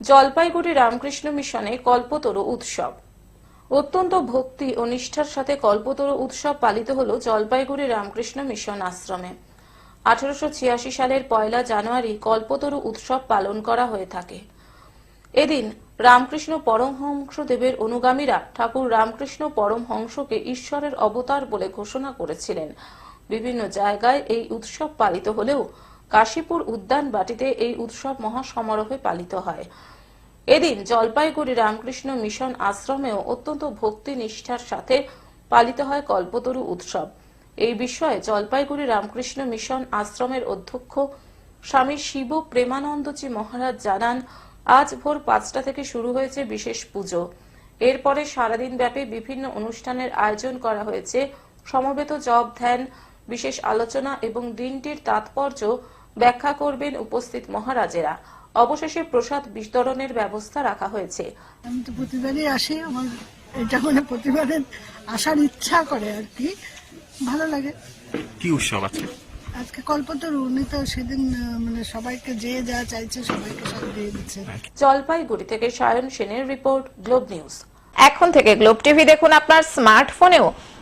জলপাইগুড়ি রামকৃষ্ণ মিশনে কল্পতরু উৎসব। অত্যন্ত ভক্তি ও নিষ্ঠার সাথে কল্পতরু উৎসব পালিত হল জলপাইগুড়ি রামকৃষ্ণ মিশন আশ্রমে। আঠারোশো ছিয়াশি সালের পয়লা জানুয়ারি কল্পতরু উৎসব পালন করা হয়ে থাকে। এদিন রামকৃষ্ণ পরমহংস দেবের অনুগামীরা ঠাকুর রামকৃষ্ণ পরমহংসকে ঈশ্বরের অবতার বলে ঘোষণা করেছিলেন। বিভিন্ন জায়গায় এই উৎসব পালিত হলেও কাশীপুর উদ্যান বাটিতে এই উৎসব মহাসমারোহে পালিত হয়। এদিন জলপাইগুড়ি রামকৃষ্ণ মিশন আশ্রমেও অত্যন্ত ভক্তি নিষ্ঠার সাথে পালিত হয় কল্পতরু উৎসব। এই বিষয়ে জলপাইগুড়ি রামকৃষ্ণ মিশন আশ্রমের অধ্যক্ষ স্বামী শিব প্রেমানন্দজি মহারাজ জানান, আজ ভোর পাঁচটা থেকে শুরু হয়েছে বিশেষ পুজো। এরপরে সারাদিন ব্যাপী বিভিন্ন অনুষ্ঠানের আয়োজন করা হয়েছে। সমবেত জপ, ধ্যান, বিশেষ আলোচনা এবং দিনটির তাৎপর্য ব্যাখ্যা করবেন উপস্থিত মহারাজেরা। অবশেষে প্রসাদ বিতরণের ব্যবস্থা রাখা হয়েছে। আমি তো প্রতিবারই আসি আমার এটা মানে প্রতিবারের আসার ইচ্ছা করে আর কি। ভালো লাগে। কি উৎসব আছে? আজকে কল্পতরু উনি তো সেদিন মানে সবাইকে যে যা চাইছে সবাইকে সব দিয়ে দিচ্ছে। জলপাইগুড়ি থেকে সায়ন সেনের রিপোর্ট গ্লোব নিউজ। এখন থেকে গ্লোব টিভি দেখুন আপনার স্মার্টফোনেও।